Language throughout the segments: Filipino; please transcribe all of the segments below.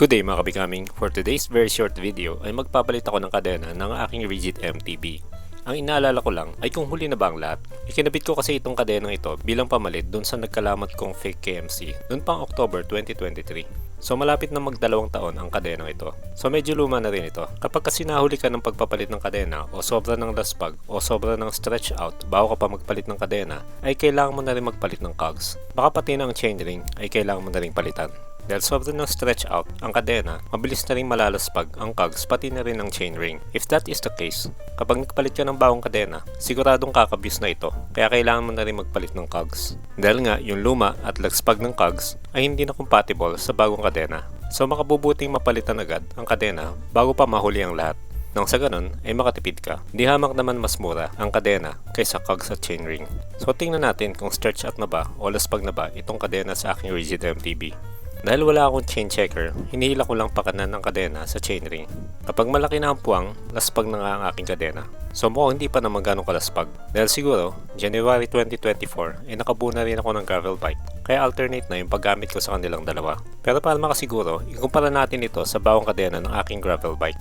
Good day mga kabikaming. For today's very short video ay magpapalit ako ng kadena ng aking rigid MTB. Ang inaalala ko lang ay kung huli na ba ang lahat. Ikinabit ko kasi itong kadenang ito bilang pamalit dun sa nagkalamat kong fake KMC noon pang October 2023. So malapit na magdalawang taon ang kadenang ito. So medyo luma na rin ito. Kapag kasi nahuli ka ng pagpapalit ng kadena o sobra ng laspag o sobra ng stretch out bago ka pa magpalit ng kadena ay kailangan mo na rin magpalit ng cogs. Baka pati ng chainring ay kailangan mo na rin palitan. Dahil sobrang ng stretch out ang kadena, mabilis na rin malalaspag ang cogs pati na rin ang chainring. If that is the case, kapag nagpalit ka ng bagong kadena, siguradong kakabis na ito, kaya kailangan mo na rin magpalit ng cogs. Dahil nga, yung luma at lagspag ng cogs ay hindi na compatible sa bagong kadena. So makabubuting mapalitan agad ang kadena bago pa mahuli ang lahat. Nang sa ganun ay makatipid ka. Di hamak naman mas mura ang kadena kaysa cogs at chainring. So tingnan natin kung stretch out na ba o laspag na ba itong kadena sa aking rigid MTB. Dahil wala akong chain checker, hinihila ko lang pakanan ng kadena sa chainring. Kapag malaki na ang puwang, laspag na nga ang aking kadena. So mukhang hindi pa naman ganong kalaspag. Dahil siguro, January 2024, ay nakabuo na rin ako ng gravel bike. Kaya alternate na yung paggamit ko sa kanilang dalawa. Pero para makasiguro, ikumpara natin ito sa bawang kadena ng aking gravel bike.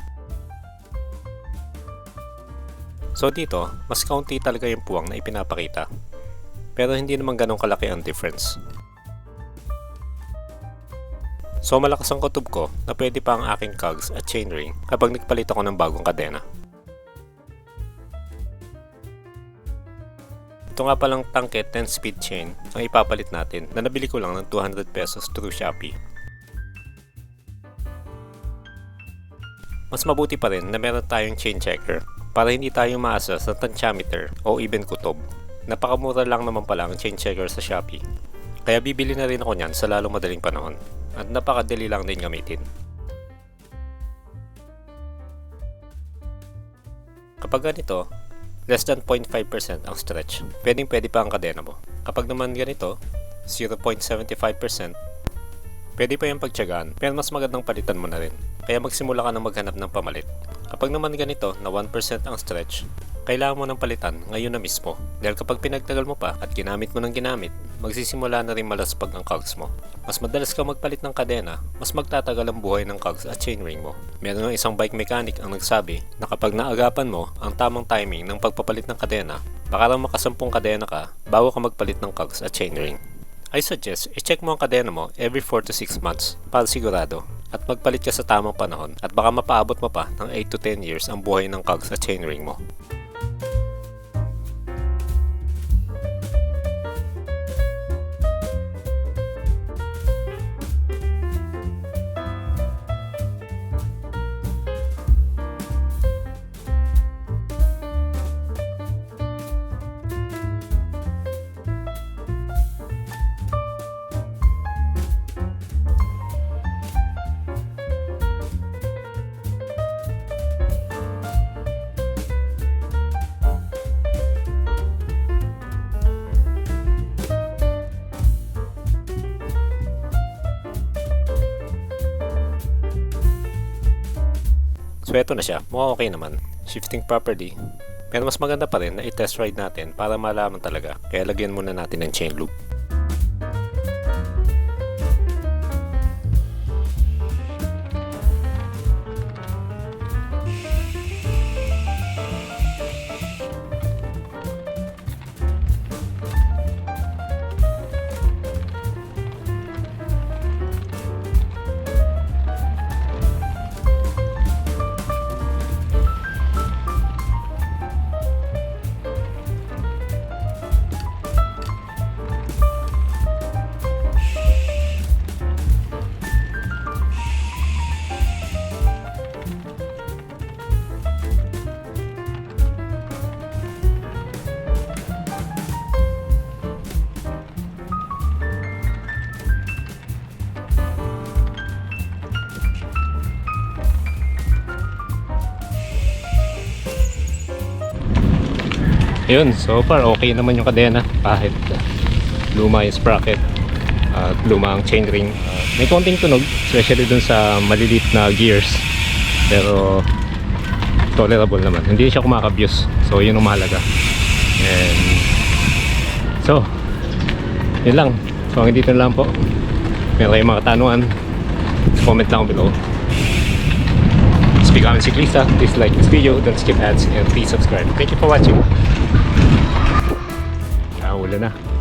So dito, mas kaunti talaga yung puwang na ipinapakita. Pero hindi naman ganong kalaki ang difference. So malakas ang kutob ko na pwede pa ang aking cogs at chainring kapag nagpalit ako ng bagong kadena. Ito nga palang tangke 10 speed chain ang ipapalit natin na nabili ko lang ng 200 pesos through Shopee. Mas mabuti pa rin na meron tayong chain checker para hindi tayo maasa sa tensiometer o even kutob. Napakamura lang naman pala ang chain checker sa Shopee. Kaya bibili na rin ako niyan sa lalong madaling panahon at napakadali lang din gamitin. Kapag ganito, less than 0.5% ang stretch, pwedeng pwede pa ang kadena mo. Kapag naman ganito, 0.75%, pwede pa yung pagtyagaan, pero mas magandang palitan mo na rin. Kaya magsimula ka na maghanap ng pamalit. Kapag naman ganito na 1% ang stretch, kailangan mo ng palitan ngayon na mismo. Dahil kapag pinagtagal mo pa at ginamit mo ng ginamit, magsisimula na rin malaspag ang cogs mo. Mas madalas ka magpalit ng kadena, mas magtatagal ang buhay ng cogs at chainring mo. Meron ng isang bike mechanic ang nagsabi na kapag naagapan mo ang tamang timing ng pagpapalit ng kadena, baka lang makasampung kadena ka bago ka magpalit ng cogs at chainring. I suggest, i-check mo ang kadena mo every 4 to 6 months para sigurado at magpalit ka sa tamang panahon at baka mapaabot mo pa ng 8 to 10 years ang buhay ng cogs at chainring mo. So eto na siya, mukhang okay naman. Shifting properly. Pero mas maganda pa rin na i-test ride natin para malaman talaga. Kaya lagyan muna natin ng chain loop. Yun, so far okay naman yung kadena kahit luma yung sprocket at luma ang chainring. Uh, may konting tunog, especially dun sa maliliit na gears. Pero tolerable naman. Hindi siya kumakabuse. So yun ang mahalaga. And so, yun lang. So hanggang dito lang po. Meron kayong mga katanungan, comment down below. Speak on Ciclista, please like this video, don't skip ads, and please subscribe. Thank you for watching. Ah, wala na.